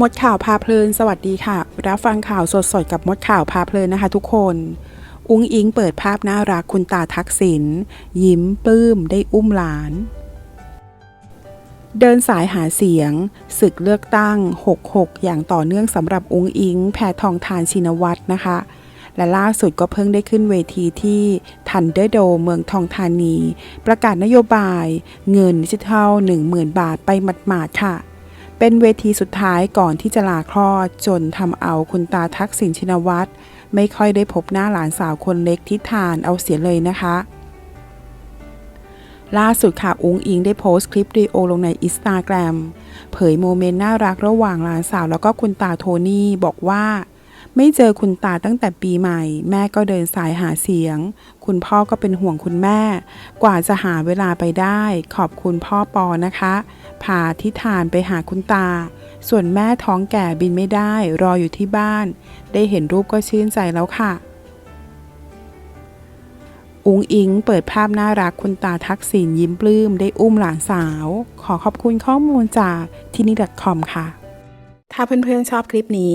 มดข่าวพาเพลิน สวัสดีค่ะ รับฟังข่าวสดๆ กับมดข่าวพาเพลินนะคะทุกคน อุ้งอิงเปิดภาพน่ารักคุณตาทักษิณยิ้มปลื้มได้อุ้มหลาน เดินสายหาเสียง ศึกเลือกตั้ง 66 อย่างต่อเนื่องสำหรับอุ้งอิง แพทองทานชินวัตรนะคะ และล่าสุดก็เพิ่งได้ขึ้นเวทีที่ทันเดอร์โดเมืองทองธานี ประกาศนโยบาย เงินดิจิทัล 10,000 บาทไปหมาดๆค่ะ เป็นเวทีสุดท้ายก่อนที่จะลาคลอด จนทำเอาคุณตาทักษิณชินวัตรไม่ค่อยได้พบหน้าหลานสาวคนเล็กที่ทานเอาเสียเลยนะคะ ล่าสุดค่ะอุ้งอิงได้โพสต์คลิปวิดีโอลงในอินสตาแกรมเผยโมเมนต์น่ารักระหว่างหลานสาวแล้วก็คุณตาโทนี่บอกว่า ไม่เจอคุณตาตั้งแต่ปีใหม่ แม่ก็เดินสายหาเสียง คุณพ่อก็เป็นห่วงคุณแม่ กว่าจะหาเวลาไปได้ ขอบคุณพ่อปอนะคะ พาทิธานไปหาคุณตา ส่วนแม่ท้องแก่บินไม่ได้ รออยู่ที่บ้าน ได้เห็นรูปก็ชื่นใจแล้วค่ะอุงอิงเปิดภาพน่ารักคุณตาทักษิณยิ้มปลื้มได้อุ้มหลานสาว ขอขอบคุณข้อมูลจากที่นี่ .com ค่ะ ถ้าเพื่อนๆชอบคลิปนี้